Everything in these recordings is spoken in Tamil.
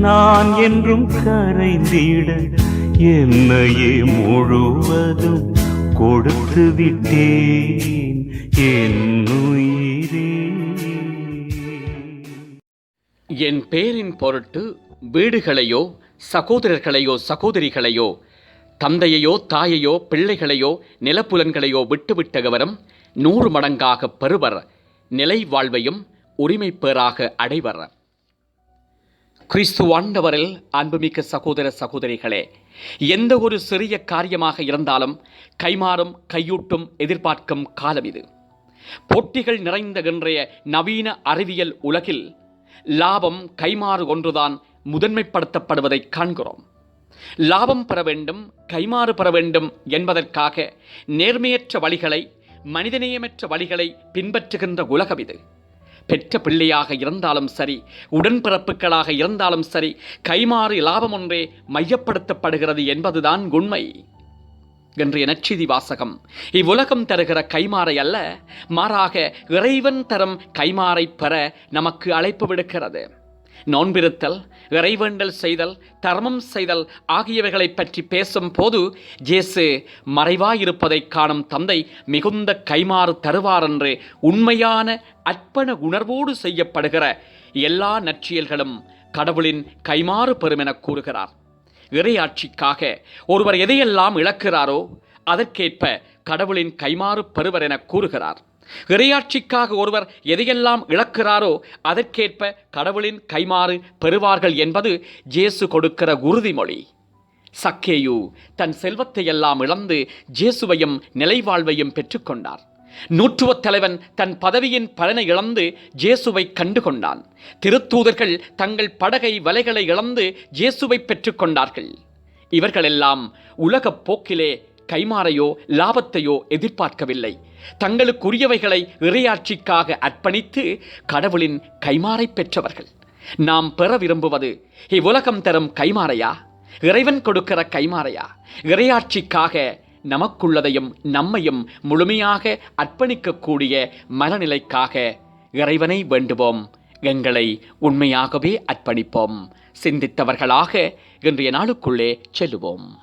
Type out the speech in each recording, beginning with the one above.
நான் என்றும் கரைந்திட என்னையே முழுவதும் கொடுத்து விட்டேன் என் என் பேரின் பொருட்டு வீடுகளையோ சகோதரர்களையோ சகோதரிகளையோ தந்தையையோ தாயையோ பிள்ளைகளையோ நிலப்புலன்களையோ விட்டுவிட்ட கவரம் நூறு மடங்காக பெறுவர். நிலை வாழ்வையும் உரிமை பேராக அடைவர். கிறிஸ்து ஆண்டவரில் அன்புமிக்க சகோதர சகோதரிகளே எந்த ஒரு சிறிய காரியமாக இருந்தாலும் கைமாறும் கையூட்டும் எதிர்பார்க்கும் காலம் இது. போட்டிகள் நிறைந்த இன்றைய நவீன அறிவியல் உலகில் லாபம் கைமாறு ஒன்றுதான் முதன்மைப்படுத்தப்படுவதை காண்கிறோம். லாபம் பெற வேண்டும் கைமாறு பெற வேண்டும் என்பதற்காக நேர்மையற்ற வழிகளை மனிதநேயமற்ற வழிகளை பின்பற்றுகின்ற உலகம் இது. பெற்ற பிள்ளையாக இருந்தாலும் சரி உடன்பிறப்புகளாக இருந்தாலும் சரி கைமாறு லாபம் ஒன்றே மையப்படுத்தப்படுகிறது என்பதுதான் உண்மை. என்று நற்செய்தி வாசகம் இவ்வுலகம் தருகிற கைமாறை அல்ல மாறாக இறைவன் தரும் கைமாறை பெற நமக்கு அழைப்பு விடுக்கிறது. நோன்பிருத்தல் இறைவேண்டல் செய்தல் தர்மம் செய்தல் ஆகியவைகளை பற்றி பேசும் போது ஜேசு மறைவாயிருப்பதைக் காணும் தந்தை மிகுந்த கைமாறு தருவார் என்று உண்மையான அர்ப்பண உணர்வோடு செய்யப்படுகிற எல்லா நற்சியல்களும் கடவுளின் கைமாறு பெறுமென கூறுகிறார். இறையாட்சிக்காக ஒருவர் எதையெல்லாம் இழக்கிறாரோ அதற்கேற்ப கடவுளின் கைமாறு பெறுவர் என கூறுகிறார். இறையாட்சிக்காக ஒருவர் எதையெல்லாம் இழக்கிறாரோ அதற்கேற்ப கடவுளின் கைமாறு பெறுவார்கள் என்பது ஜேசு கொடுக்கிற உறுதிமொழி. சக்கேயு தன் செல்வத்தை எல்லாம் இழந்து ஜேசுவையும் நிலைவாழ்வையும் பெற்றுக்கொண்டார். நூற்றுவத் தலைவன் தன் பதவியின் பலனை இழந்து ஜேசுவை கண்டு கொண்டான் திருத்தூதர்கள் தங்கள் படகை வலைகளை இழந்து ஜேசுவை பெற்றுக்கொண்டார்கள். இவர்களெல்லாம் உலகப் போக்கிலே கைமாறையோ லாபத்தையோ எதிர்பார்க்கவில்லை. தங்களுக்குரியவைகளை இறையாட்சிக்காக அர்ப்பணித்து கடவுளின் கைமாறை பெற்றவர்கள். நாம் பெற விரும்புவது இவ்வுலகம் தரும் கைமாறையா? இறைவன் கொடுக்கிற கைமாறையா? இறையாட்சிக்காக நமக்குள்ளதையும் நம்மையும் முழுமையாக அர்ப்பணிக்கக்கூடிய மனநிலைக்காக இறைவனை வேண்டுவோம். எங்களை உண்மையாகவே அர்ப்பணிப்போம். சிந்தித்தவர்களாக இன்றைய நாளுக்குள்ளே செல்லுவோம்.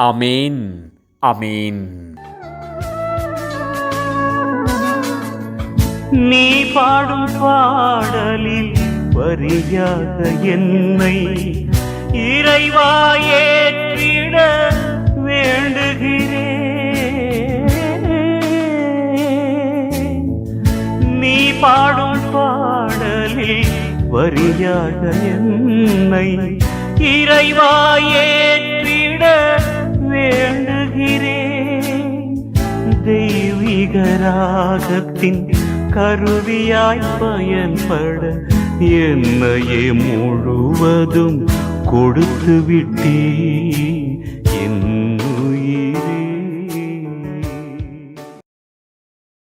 அமேன் அமேன் நீ பாடும் பாடலில் வரியாக என்னை இறைவா ஏற்றிட வேண்டுகிறேன். நீ பாடும் பாடலில் வரியாக என்னை இறைவா ஏற்றிட வேண்டுகிறேன் தெய்வீக ராகத்தின் கருவியாய் பயன்பட என்னையே முழுவதும் கொடுத்து விட்டேன்